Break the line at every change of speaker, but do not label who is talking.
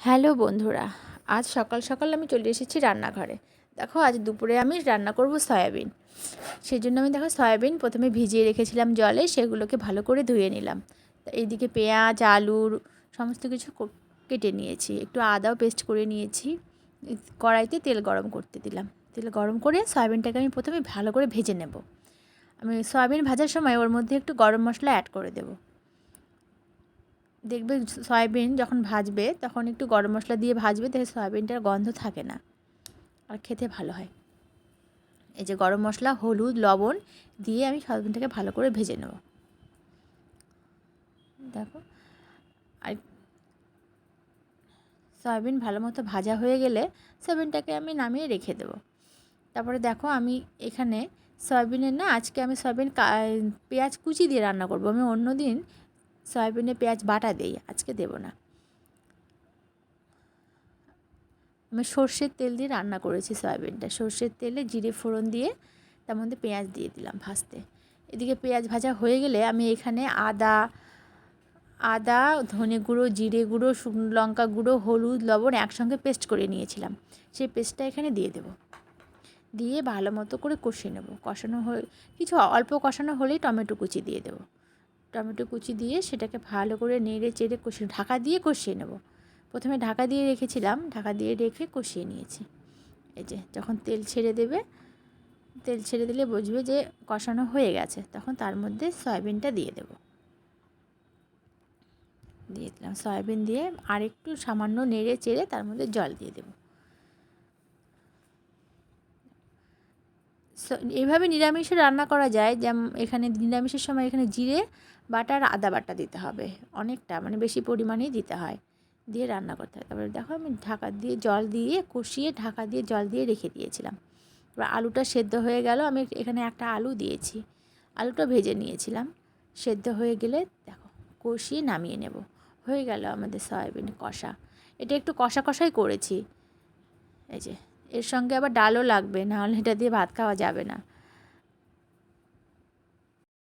Hello বন্ধুরা, আজ সকাল সকাল আমি চলে এসেছি রান্নাঘরে। দেখো, আজ দুপুরে আমি রান্না করব সয়াবিন। সেই জন্য আমি দেখো সয়াবিন প্রথমে ভিজিয়ে রেখেছিলাম জলে, সেগুলোকে ভালো করে ধুয়ে নিলাম। এইদিকে পেঁয়াজ, আলুর সমস্ত কিছু কেটে নিয়েছি। একটু আদাও পেস্ট করে নিয়েছি। কড়াইতে তেল গরম করতে দিলাম। তেল গরম করে সয়াবিনটাকে আমি প্রথমে ভালো করে ভেজে নেব। আমি সয়াবিন ভাজার সময় ওর মধ্যে একটু গরম মশলা অ্যাড করে দেবো। দেখবে সয়াবিন যখন ভাজবে, তখন একটু গরম মশলা দিয়ে ভাজবে, তাহলে সয়াবিনটার গন্ধ থাকে না। আর খেতে ভালো হয়। এই যে গরম মশলা, হলুদ, লবণ দিয়ে আমি সয়াবিনটাকে ভালো করে ভেজে নেব। দেখো, আর সয়াবিন ভালো মতো ভাজা হয়ে গেলে সয়াবিনটাকে আমি নামিয়ে রেখে দেবো। তারপরে দেখো, আমি এখানে সয়াবিনের না, আজকে আমি সয়াবিন পেঁয়াজ কুচি দিয়ে রান্না করব। আমি অন্য দিন সয়াবিনে পেঁয়াজ বাটা দেই, আজকে দেব না। আমি সর্ষের তেল দিয়ে রান্না করেছি সয়াবিনটা। সর্ষের তেলে জিরে ফোড়ন দিয়ে তার মধ্যে পেঁয়াজ দিয়ে দিলাম ভাজতে। এদিকে পেঁয়াজ ভাজা হয়ে গেলে আমি এখানে আদা আদা, ধনে গুঁড়ো, জিরে গুঁড়ো, শুকনো লঙ্কা গুঁড়ো, হলুদ, লবণ একসঙ্গে পেস্ট করে নিয়েছিলাম। সেই পেস্টটা এখানে দিয়ে দেবো। দিয়ে ভালো মতো করে কষিয়ে নেব। কষানো হয়ে কিছু অল্প কষানো হলেই টমেটো কুচি দিয়ে দেবো। টমেটো কুচি দিয়ে সেটাকে ভালো করে নেড়ে চেড়ে কষিয়ে ঢাকা দিয়ে কষিয়ে নেব। প্রথমে ঢাকা দিয়ে রেখেছিলাম, ঢাকা দিয়ে রেখে কষিয়ে নিয়েছি। এই যে, যখন তেল ছেড়ে দেবে, তেল ছেড়ে দিলে বুঝবে যে কষানো হয়ে গেছে। তখন তার মধ্যে সয়াবিনটা দিয়ে দেব। দিয়ে দিলাম। সয়াবিন দিয়ে আর একটু সামান্য নেড়ে চেড়ে তার মধ্যে জল দিয়ে দেবো। এইভাবে নিরামিষে রান্না করা যায়। যেমন এখানে নিরামিষের সময় এখানে জিরে বাটা আর আদা বাটা দিতে হবে। অনেকটা মানে বেশি পরিমাণেই দিতে হয়। দিয়ে রান্না করতে হয়। তারপরে দেখো আমি ঢাকা দিয়ে জল দিয়ে কষিয়ে ঢাকা দিয়ে জল দিয়ে রেখে দিয়েছিলাম। এবার আলুটা সেদ্ধ হয়ে গেল। আমি এখানে একটা আলু দিয়েছি। আলুটা ভেজে নিয়েছিলাম। সেদ্ধ হয়ে গেলে দেখো, কষিয়ে নামিয়ে নেব। হয়ে গেল আমাদের সয়াবিন কষা। এটা একটু কষা কষাই করেছি। এই যে এর সঙ্গে আবার ডালও লাগবে নাহলে এটা দিয়ে ভাত খাওয়া যাবে না।